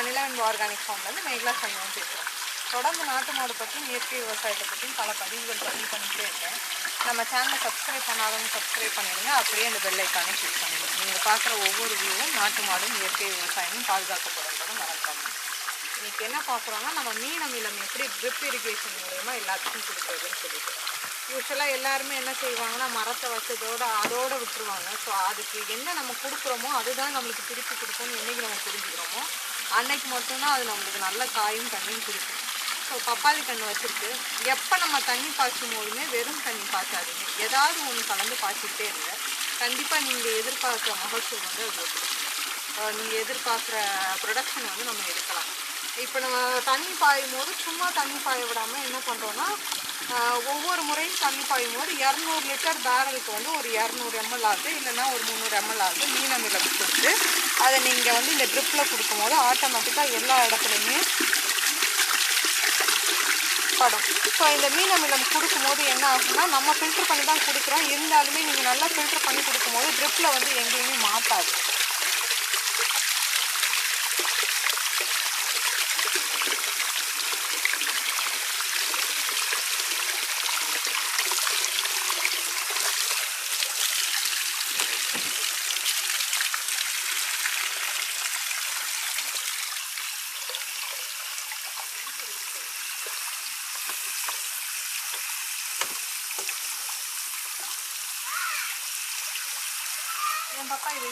நான் நிலவன்பு ஆர்கானிக் ஃபார்ம்லேருந்து மேகலா சண்முகம் பேசுகிறேன் தொடர்ந்து நாட்டு மாடு பற்றியும் இயற்கை விவசாயத்தை பற்றியும் பல பதிவுகள் பதிவு பண்ணிகிட்டே இருக்கேன். நம்ம சேனலை சப்ஸ்கிரைப் பண்ணாலும் சப்ஸ்கிரைப் பண்ணிடுங்க. அப்படியே அந்த பெல் ஐக்கானை கிளிக் பண்ணிடுங்க. நீங்கள் பார்க்குற ஒவ்வொரு வியூவும் நாட்டு மாடும் இயற்கை விவசாயமும் பாதுகாக்கப்படுறதும் மறக்காமல் இன்றைக்கி என்ன பார்க்குறோன்னா நம்ம மீன் அமிலம் எப்படி ட்ரிப் இரிகேஷன் மூலயமா எல்லாத்துக்கும் கொடுக்குறதுன்னு சொல்லிட்டு. யூஸ்வலாக எல்லாருமே என்ன செய்வாங்கன்னா மரத்தை வச்சதோட அதோடு விட்டுருவாங்க. ஸோ அதுக்கு என்ன நம்ம கொடுக்குறோமோ அதுதான் நம்மளுக்கு திருப்பி கொடுக்கும்னு என்றைக்கு நம்ம புரிஞ்சுக்கிறோமோ அன்னைக்கு மட்டும்தான் அது நம்மளுக்கு நல்ல காயும் தண்ணியும் கொடுக்கும். ஸோ பப்பாளி கன்று வச்சுருக்கு. எப்போ நம்ம தண்ணி பாய்ச்சும் போதுமே வெறும் தண்ணி பாய்ச்சாதீங்க. ஏதாவது ஒன்று கலந்து பாய்ச்சிக்கிட்டே இருங்க. கண்டிப்பாக நீங்கள் எதிர்பார்க்குற மகசூல் வந்து அது கொடுக்கும் நீங்கள் எதிர்பார்க்குற ப்ரொடக்ஷன் வந்து நம்ம எடுக்கலாம். இப்போ நம்ம தண்ணி பாயும் போது சும்மா தண்ணி பாய விடாமல் என்ன பண்ணுறோன்னா ஒவ்வொரு முறையும் தண்ணி பாயும் போது இரநூறு லிட்டர் பேரலுக்கு வந்து ஒரு இரநூறு எம்எல் ஆகுது இல்லைன்னா ஒரு முந்நூறு எம்எல் ஆகுது மீன் அமிலம் கொடுத்து அதை நீங்கள் வந்து இந்த ட்ரிப்பில் கொடுக்கும்போது ஆட்டோமேட்டிக்காக எல்லா இடத்துலையுமே படும். ஸோ இந்த மீன் அமிலம் கொடுக்கும்போது என்ன ஆகும்னா நம்ம ஃபில்ட்ரு பண்ணி தான் கொடுக்குறோம். இருந்தாலுமே நீங்கள் நல்லா ஃபில்ட்ரு பண்ணி கொடுக்கும்போது ட்ரிப்பில் வந்து எங்கேயுமே மாட்டாது. ばっかりで